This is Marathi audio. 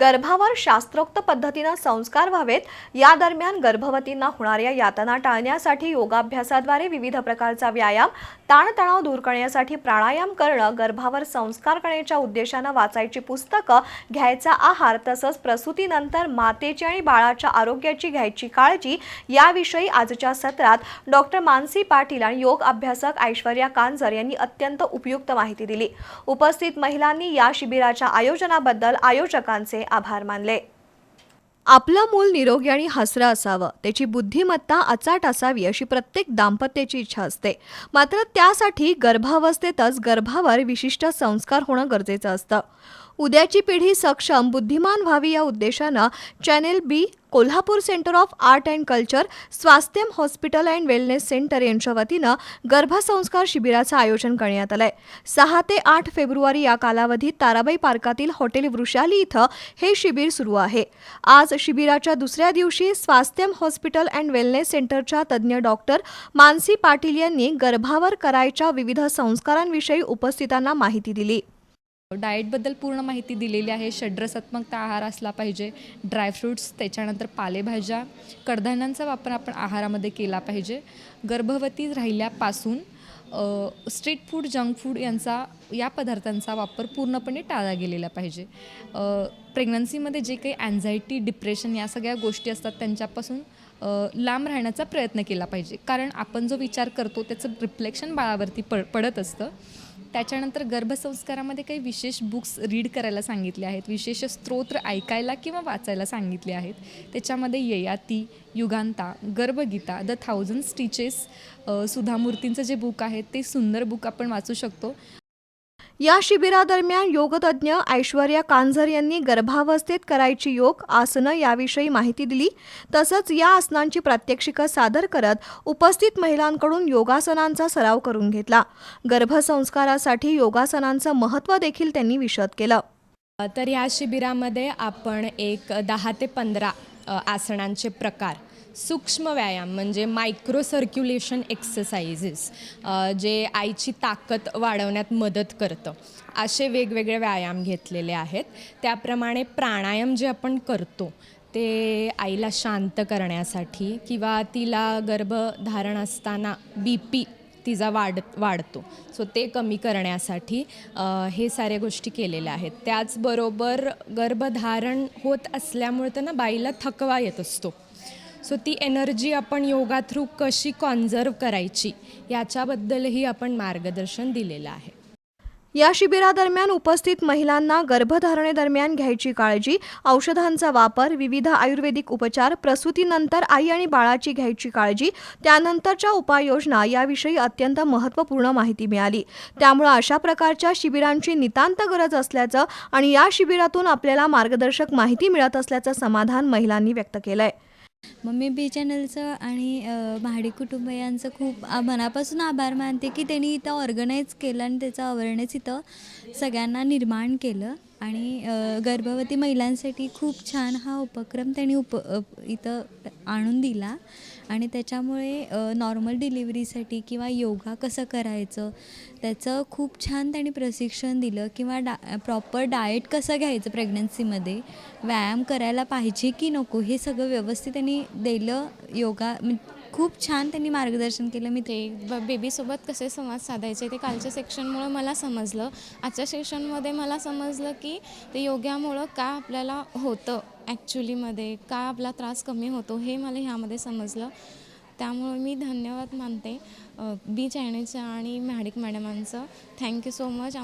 गर्भावर शास्त्रोक्त पद्धतीनं संस्कार व्हावेत. या दरम्यान गर्भवतींना होणाऱ्या यातना टाळण्यासाठी योगाभ्यासाद्वारे विविध प्रकारचा व्यायाम ताणतणाव दूर करण्यासाठी प्राणायाम करणं गर्भावर संस्कार करण्याच्या उद्देशानं वाचायची पुस्तकं घ्यायचा आहार तसंच प्रसूतीनंतर मातेची आणि बाळाच्या आरोग्याची घ्यायची काळजी याविषयी आजच्या सत्रात डॉक्टर मानसी पाटील आणि योग अभ्यासक ऐश्वर्या कांजर यांनी अत्यंत उपयुक्त माहिती दिली. उपस्थित महिलांनी या शिबिराच्या आयोजनाबद्दल आयोजकांचे आभार मानले. आपलं मूल निरोगी आणि हसरं असावं त्याची बुद्धिमत्ता अचाट असावी अशी प्रत्येक दाम्पत्याची इच्छा असते. मात्र त्यासाठी गर्भावस्थेतच गर्भावर विशिष्ट संस्कार होणं गरजेचं असतं. उद्याची पिढी सक्षम बुद्धिमान व्हावी या उद्देशानं channel B Kolhapur centre of art and culture Swasthyam hospital and wellness centre यांच्या वतीनं गर्भसंस्कार शिबिराचं आयोजन करण्यात आलंय. सहा ते आठ फेब्रुवारी या कालावधीत ताराबाई पार्कातील हॉटेल वृषाली इथं हे शिबिर सुरू आहे. आज शिबिराच्या दुसऱ्या दिवशी स्वास्थ्यम हॉस्पिटल अँड वेलनेस सेंटरच्या तज्ज्ञ डॉक्टर मानसी पाटील यांनी गर्भावर करायच्या विविध संस्कारांविषयी उपस्थितांना माहिती दिली. डाएटबद्दल पूर्ण माहिती दिलेली आहे. षड्रसात्मकता आहार असला पाहिजे. ड्रायफ्रूट्स त्याच्यानंतर पालेभाज्या कडधान्यांचा वापर आपण आहारामध्ये केला पाहिजे. गर्भवती राहिल्यापासून स्ट्रीट फूड जंक फूड यांचा या पदार्थांचा वापर पूर्णपणे टाळला गेलेला पाहिजे. प्रेग्नन्सीमध्ये जे काही अँझायटी डिप्रेशन या सगळ्या गोष्टी असतात त्यांच्यापासून लांब राहण्याचा प्रयत्न केला पाहिजे. कारण आपण जो विचार करतो त्याचं रिफ्लेक्शन बाळावरती पड पडत असतं. त्याच्यानंतर गर्भसंस्कारामध्ये काही विशेष बुक्स रीड करायला सांगितले आहेत. विशेष स्तोत्र ऐकायला किंवा वाचायला सांगितले आहेत. त्याच्यामध्ये Yayati Yuganta Garbhagita the thousand stitches Sudha मूर्तींचं जे बुक आहे ते सुंदर बुक आपण वाचू शकतो. या शिबिरादरम्यान योगतज्ञ ऐश्वर्या कांझर यांनी गर्भावस्थेत करायची योग आसनं याविषयी माहिती दिली. तसंच या आसनांची प्रात्यक्षिकं सादर करत उपस्थित महिलांकडून योगासनांचा सराव करून घेतला. गर्भसंस्कारासाठी योगासनांचं महत्त्व देखील त्यांनी विशद केलं. तर या शिबिरामध्ये आपण एक दहा ते पंधरा आसनांचे प्रकार सूक्ष्म व्यायाम म्हणजे मायक्रो सर्क्युलेशन एक्सरसाइजेस जे आईची ताकद वाढवण्यात मदत करतं. असे वेगवेगळे व्यायाम घेतलेले आहेत. त्याप्रमाणे प्राणायाम जे आपण करतो ते आईला शांत करण्यासाठी किंवा तिला गर्भधारण असताना बी पी तिचा वाढ वाढतो. सो ते कमी करण्यासाठी हे साऱ्या गोष्टी केलेल्या आहेत. त्याचबरोबर गर्भधारण होत असल्यामुळे तर ना बाईला थकवा येत असतो. सो ती एनर्जी आपण योगा थ्रू कशी कॉन्झर्व करायची? याच्याबद्दलही आपण मार्गदर्शन दिलेलं आहे. या शिबिरादरम्यान उपस्थित महिलांना गर्भधारणेदरम्यान घ्यायची काळजी औषधांचा वापर विविध आयुर्वेदिक उपचार प्रसूतीनंतर आई आणि बाळाची घ्यायची काळजी त्यानंतरच्या उपाययोजना याविषयी अत्यंत महत्त्वपूर्ण माहिती मिळाली. त्यामुळे अशा प्रकारच्या शिबिरांची नितांत गरज असल्याचं आणि या शिबिरातून आपल्याला मार्गदर्शक माहिती मिळत असल्याचं समाधान महिलांनी व्यक्त केलं आहे मम्मी बी चॅनलचं आणि अ, महाडी कुटुंबियांचं खूप मनापासून आभार मानते की त्यांनी इथं ऑर्गनाईज केलं आणि त्याचा अवेअरनेस इथं सगळ्यांना निर्माण केलं. आणि गर्भवती महिलांसाठी खूप छान हा उपक्रम त्यांनी उप इथं आणून दिला. आणि त्याच्यामुळे नॉर्मल डिलिव्हरीसाठी किंवा योगा कसं करायचं त्याचं खूप छान त्यांनी प्रशिक्षण दिलं. किंवा डा प्रॉपर डाएट कसं घ्यायचं प्रेग्नन्सीमध्ये व्यायाम करायला पाहिजे की नको हे सगळं व्यवस्थित त्यांनी दिलं. योगा खूप छान त्यांनी मार्गदर्शन केलं. मी ते ब बेबीसोबत कसे संवाद साधायचे ते कालच्या सेक्शनमुळं मला समजलं. आजच्या सेक्शनमध्ये मला समजलं की ते योगामुळं का आपल्याला होतं ॲक्च्युलीमध्ये का आपला त्रास कमी होतो हे मला ह्यामध्ये समजलं. त्यामुळे मी धन्यवाद मानते बी चायनीचं आणि मॅडिक मॅडमांचं. Thank you so much